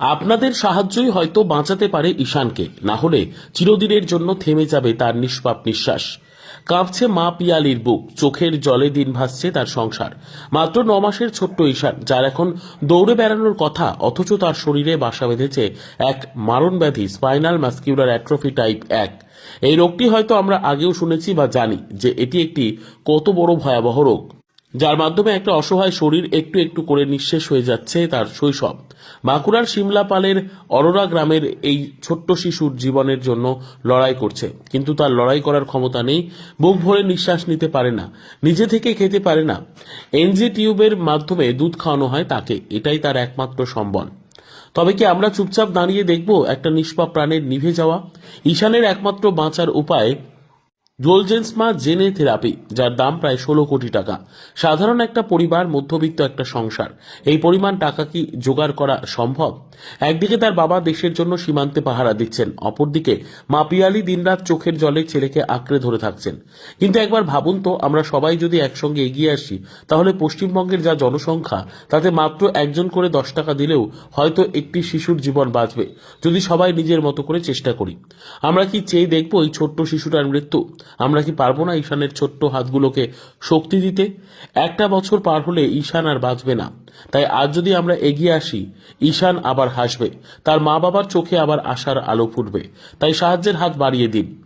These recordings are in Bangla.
আপনাদের সাহায্যই হয়তো বাঁচাতে পারে ঈশানকে, না হলে চিরদিনের জন্য থেমে যাবে তার নিষ্পাপ নিঃশ্বাস। কাঁপছে মা পিয়ালির বুক, চোখের জলে দিন ভাসছে তার সংসার। মাত্র ন মাসের ছোট্ট ঈশান, যার এখন দৌড়ে বেড়ানোর কথা, অথচ তার শরীরে বাসা বেঁধেছে এক মারণ ব্যাধি স্পাইনাল মাস্কিউলার অ্যাট্রফি টাইপ এক। এই রোগটি হয়তো আমরা আগেও শুনেছি বা জানি যে এটি একটি কত বড় ভয়াবহ রোগ। যার মাধ্যমে একটা অসহায় শরীর একটু একটু করে নিঃশেষ হয়ে যাচ্ছে তার শৈশব। বাঁকুড়ার সিমলাপালের অরোরা গ্রামের এই ছোট্ট শিশুর জীবনের জন্য লড়াই করছে। কিন্তু তার লড়াই করার ক্ষমতা নেই, বুক ভরে নিঃশ্বাস নিতে পারে না, নিজে থেকে খেতে পারে না। এনজি টিউবের মাধ্যমে দুধ খাওয়ানো হয় তাকে, এটাই তার একমাত্র সম্বল। তবে কি আমরা চুপচাপ দাঁড়িয়ে দেখব একটা নিষ্পাপ প্রাণের নিভে যাওয়া? ঈশানের একমাত্র বাঁচার উপায় জোলজেন্সমা জেনে থেরাপি, যার দাম প্রায় ষোলো কোটি টাকা। সাধারণ একটা পরিবার, মধ্যবিত্ত একটা সংসার। এই পরিমাণ টাকা কি জোগাড় করা সম্ভব? একদিকে তার বাবা দেশের জন্য সীমান্তে পাহারা দিচ্ছেন, অপরদিকে মা পিয়ালি দিনরাত চোখের জলে ছেলেকে আঁকড়ে ধরে থাকছেন। কিন্তু একবার ভাবুন তো, আমরা সবাই যদি একসঙ্গে এগিয়ে আসি, তাহলে পশ্চিমবঙ্গের যা জনসংখ্যা, তাতে মাত্র একজন করে দশ টাকা দিলেও হয়তো একটি শিশুর জীবন বাঁচবে, যদি সবাই নিজের মতো করে চেষ্টা করি। আমরা কি চেয়ে দেখব এই ছোট্ট শিশুটার মৃত্যু? আমরা কি পারব না ঈশানের ছোট্ট হাতগুলোকে শক্তি দিতে? একটা বছর পার হলে ঈশান আর বাঁচবে না। তাই আজ যদি আমরা এগিয়ে আসি, ঈশান আবার হাসবে, তার মা বাবার চোখে আবার আশার আলো ফুটবে। তাই সাহায্যের হাত বাড়িয়ে দিন।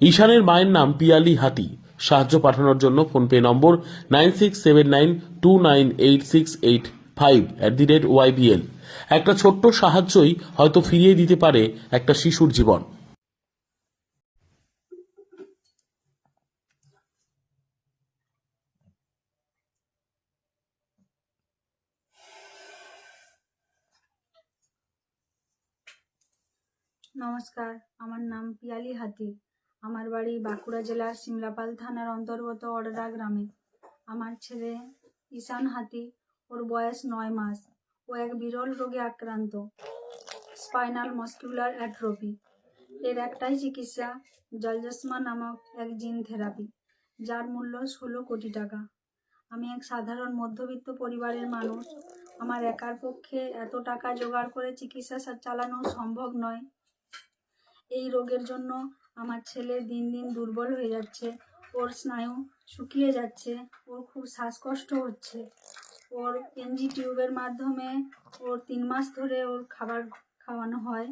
ঈশানের মায়ের নাম পিয়ালি হাতি। সাহায্য পাঠানোর জন্য PhonePe number nine six seven nine two nine eight six eight five at the rate YBL একটা ছোট্ট সাহায্যই হয়তো ফিরিয়ে দিতে পারে একটা শিশুর জীবন। নমস্কার, আমার নাম পিয়ালি হাতি। আমার বাড়ি বাঁকুড়া জেলার সিমলাপাল থানার অন্তর্গত অডরা গ্রামে। আমার ছেলে ঈশান হাতি, ওর বয়স নয় মাস। ও এক বিরল রোগে আক্রান্ত। Spinal muscular atrophy. এর একটাই চিকিৎসা, জলজসমা নামক এক জিন থেরাপি, যার মূল্য ষোলো কোটি টাকা। আমি এক সাধারণ মধ্যবিত্ত পরিবারের মানুষ। আমার একার পক্ষে এত টাকা জোগাড় করে চিকিৎসা চালানো সম্ভব নয়। এই রোগের জন্য আমার ছেলে দিন দিন দুর্বল হয়ে যাচ্ছে। ওর স্নায়ু শুকিয়ে যাচ্ছে। ওর খুব শ্বাসকষ্ট হচ্ছে। ওর এনজি টিউবের মাধ্যমে ওর তিন মাস ধরে ওর খাবার খাওয়ানো হয়।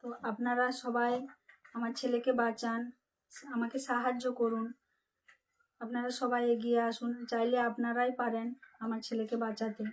তো আপনারা সবাই আমার ছেলেকে বাঁচান, আমাকে সাহায্য করুন। আপনারা সবাই এগিয়ে আসুন, চাইলে আপনারাই পারেন আমার ছেলেকে বাঁচাতে।